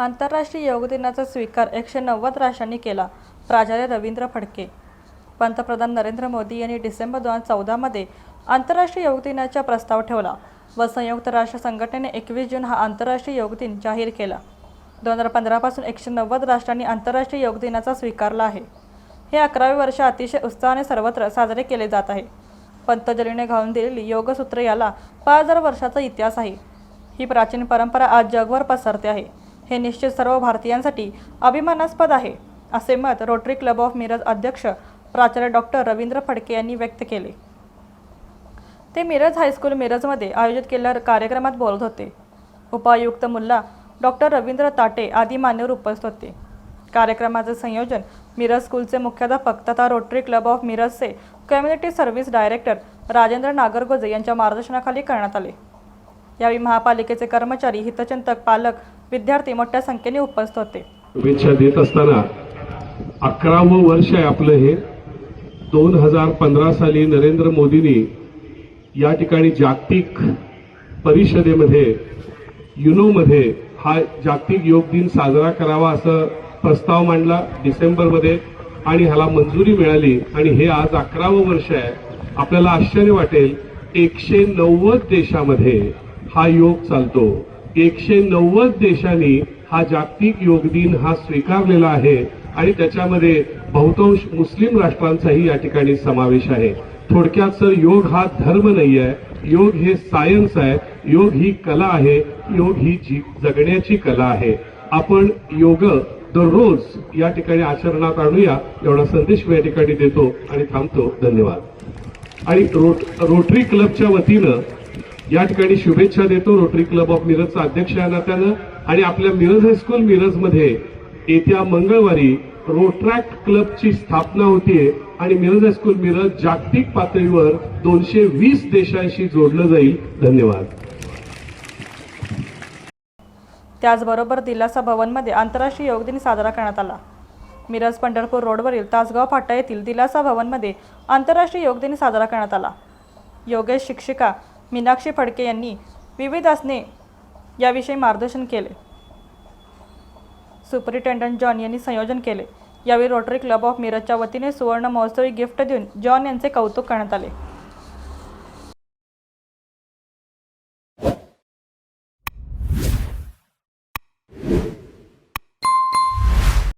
आंतरराष्ट्रीय योग दिनाचा स्वीकार एकशे नव्वद राष्ट्रांनी केला. प्राचार्य रवींद्र फडके. पंतप्रधान नरेंद्र मोदी यांनी डिसेंबर दोन हजार चौदामध्ये आंतरराष्ट्रीय योग दिनाचा प्रस्ताव ठेवला व संयुक्त राष्ट्र संघटनेने एकवीस जून हा आंतरराष्ट्रीय योग दिन जाहीर केला. दोन हजार पंधरापासून एकशे नव्वद राष्ट्रांनी आंतरराष्ट्रीय योग दिनाचा स्वीकारला आहे. हे अकरावे वर्ष अतिशय उत्साहाने सर्वत्र साजरे केले जात आहे. पंतजलीने घालून दिलेली योगसूत्र याला पाच हजार वर्षाचा इतिहास आहे. ही प्राचीन परंपरा आज जगभर पसरते आहे. हे निश्चित सर्व भारतीयांसाठी अभिमानास्पद आहे असे मत रोटरी क्लब ऑफ मिरज अध्यक्ष प्राचार्य डॉक्टर रवींद्र फडके यांनी व्यक्त केले. ते मिरज हायस्कूल मिरजमध्ये आयोजित केलेल्या कार्यक्रमात बोलत होते. उपायुक्त मुल्ला डॉक्टर रवींद्र ताटे आदी मान्यवर उपस्थित होते. कार्यक्रमाचे संयोजन मिरज स्कूलचे मुख्याध्यापक तथा rotary club of मिरजचे community service director Rajendra Nagargoje यांच्या मार्गदर्शनाखाली करण्यात आले. यावेळी महापालिकेचे कर्मचारी हितचिंतक पालक विद्यार्थी मोठ्या संख्येने उपस्थित होते. शुभेच्छा देत असताना अकरावं वर्ष आहे आपलं हे. दोन हजार पंधरा साली नरेंद्र मोदींनी या ठिकाणी जागतिक परिषदेमध्ये युनोमध्ये हा जागतिक योग दिन साजरा करावा असं प्रस्ताव मांडला डिसेंबरमध्ये आणि ह्याला मंजुरी मिळाली. आणि हे आज अकरावं वर्ष आहे. आपल्याला आश्चर्य वाटेल एकशे नव्वद देशामध्ये हा योग चालतो. एकशे नव्वद देशांनी हा जागतिक योग दिन हा स्वीकारलेला आहे आणि त्याच्यामध्ये बहुतांश मुस्लिम राष्ट्रांचाही या ठिकाणी समावेश आहे. थोडक्यात सर योग हा धर्म नाही आहे योग हे सायन्स आहे. योग ही कला आहे. योग ही जी जगण्याची कला आहे. आपण योग दररोज या ठिकाणी आचरणात आणूया. एवढा संदेश मी या ठिकाणी देतो आणि थांबतो. धन्यवाद. आणि रोटरी क्लबच्या वतीनं या ठिकाणी शुभेच्छा देतो. रोटरी क्लब ऑफ मिरजचा अध्यक्ष या नात्यानं आणि आपल्या मिरज हायस्कूल मिरजमध्ये येत्या मंगळवारी रोट्रॅक्ट क्लबची स्थापना होतीये आणि मिरज हायस्कूल मिरज जागतिक पातळीवर दोनशे वीस देशांशी जोडलं जाईल. धन्यवाद. त्याचबरोबर दिलासा भवनमध्ये आंतरराष्ट्रीय योग दिन साजरा करण्यात आला. मिरज पंढरपूर रोडवरील तासगाव फाटा येथील दिलासा भवनमध्ये आंतरराष्ट्रीय योग दिन साजरा करण्यात आला. योगेश शिक्षिका मीनाक्षी फडके यांनी विविध आसने याविषयी मार्गदर्शन केले. सुपरिटेंडंट जॉन यांनी संयोजन केले. यावेळी रोटरी क्लब ऑफ मिरजच्या वतीने सुवर्ण महोत्सवी गिफ्ट देऊन जॉन यांचे कौतुक करण्यात आले.